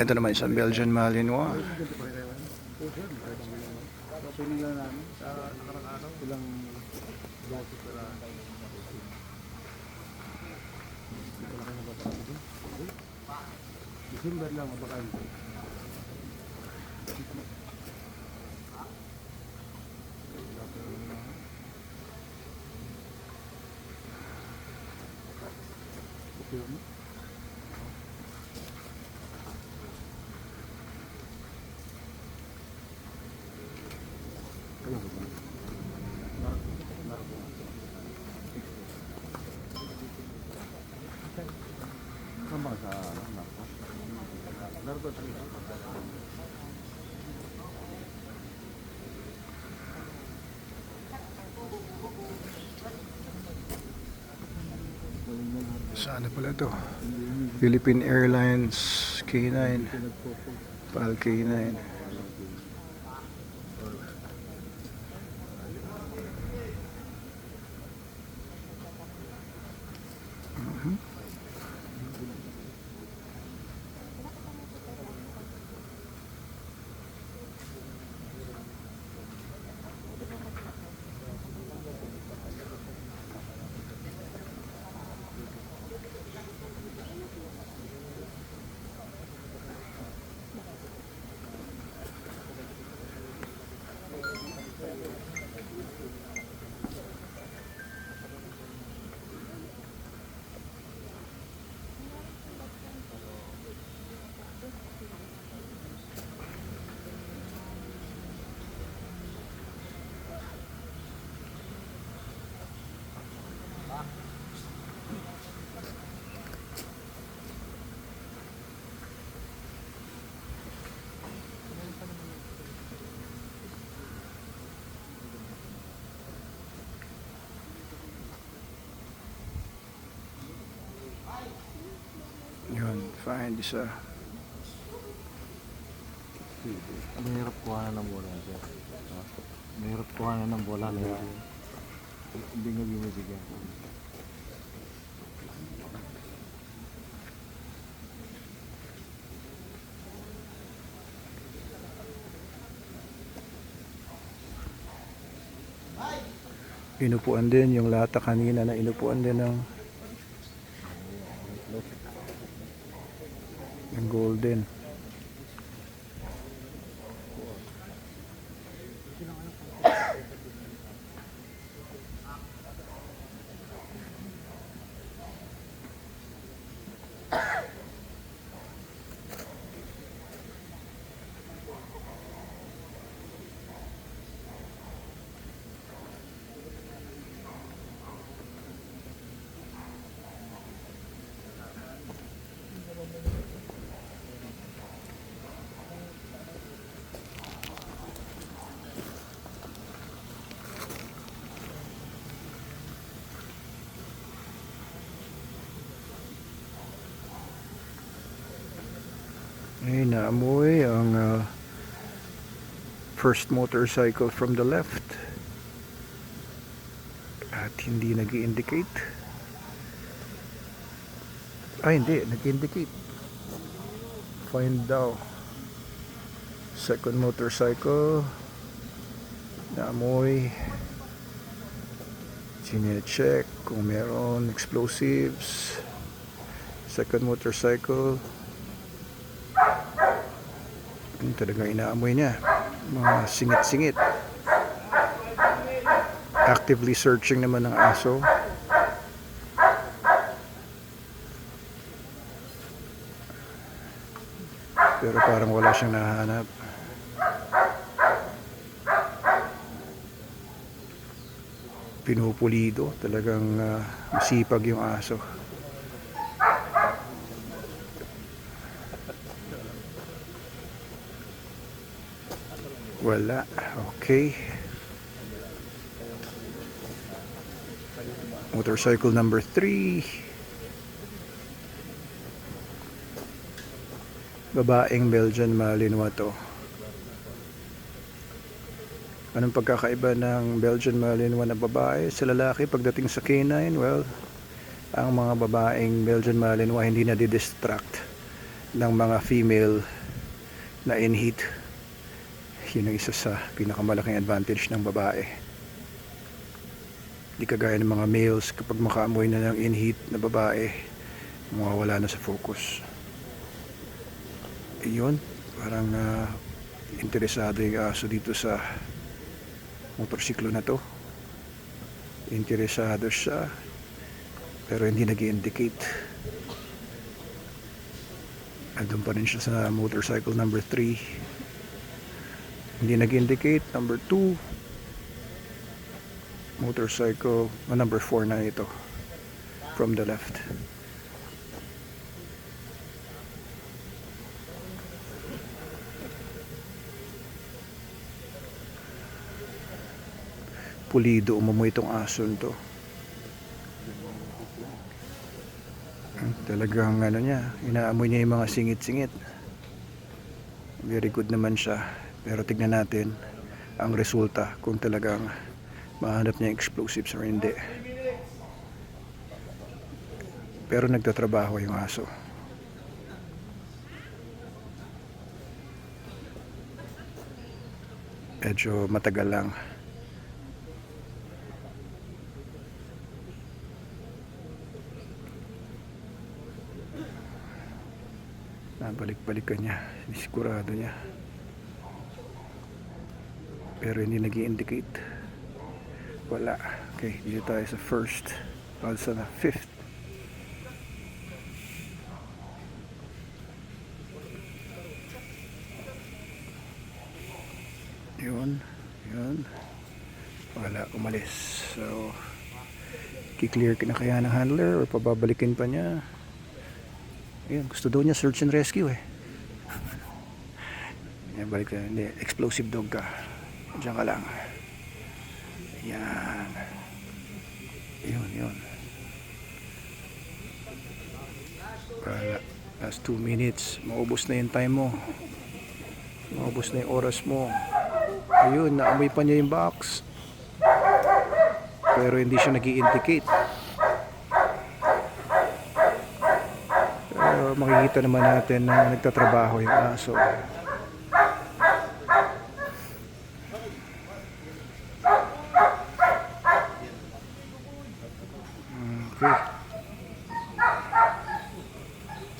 Ito naman isang Belgian Malinois. Opening lang namin sa nakarang araw. Ilang glasses para December lang mabakal. Okay, ano? Ano ba? Narko. Narko. Saan ba sa narko? Narko talaga. Saan na pala to? Philippine Airlines K9. PAL K9. Yun, find isa. Mahirap kuhanan ng bola siya. Mahirap kuhanan ng bola kaya hindi nga binibigyan. Inupuan din yung lata kanina na inupuan din ng golden. Ay, naamoy ang ah, first motorcycle from the left. At hindi nag indicate Ay, hindi. Nag-indicate. Find daw. Second motorcycle. Naamoy. Sine-check kung meron explosives. Second motorcycle. Yun talaga inaamoy niya. Mga singit-singit. Actively searching naman ng aso. Pero parang wala siyang nahanap. Pinupulido. Talagang ah, masipag yung aso. Wala. Okay. Motorcycle number 3. Babaeng Belgian Malinois to. Anong pagkakaiba ng Belgian Malinois na babae sa lalaki pagdating sa canine? Well, ang mga babaeng Belgian Malinois hindi na distract ng mga female na in heat. Yun ang isa sa pinakamalaking advantage ng babae. Di kagaya ng mga males kapag makaamoy na ng in heat na babae, mawawala na sa focus. Ayun, parang ah, interesado yung aso dito sa motorsiklo na to. Interesado siya, pero hindi nag indicate Andun pa rin siya sa motorcycle number 3. Hindi nag-indicate. Number 2. Motorcycle, oh, number 4 na ito. From the left. Pulido umumoy itong ason to. Talagang ano niya, inaamoy niya yung mga singit-singit. Very good naman siya. Pero tignan natin ang resulta kung talagang mahanap niya explosives or hindi. Pero nagtatrabaho yung aso. Medyo matagal lang. Nabalik-balikan niya. Sigurado niya. Pero hindi nag indicate Wala. Okay, dito tayo sa first. O sa fifth. Yun. Yun. Wala. Umalis. So, kiklear ka na kaya ng handler or pababalikin pa niya. Ayun, gusto daw niya search and rescue eh. Yan, balik na. Hindi, explosive dog ka. Diyan ka lang. Yan. Yun, yun. Para last 2 minutes, maubos na yung time mo. Maubos na yung oras mo. Ayun, naamoy pa niya yung box. Pero hindi siya nag indicate Pero makikita naman natin na nagtatrabaho yung aso.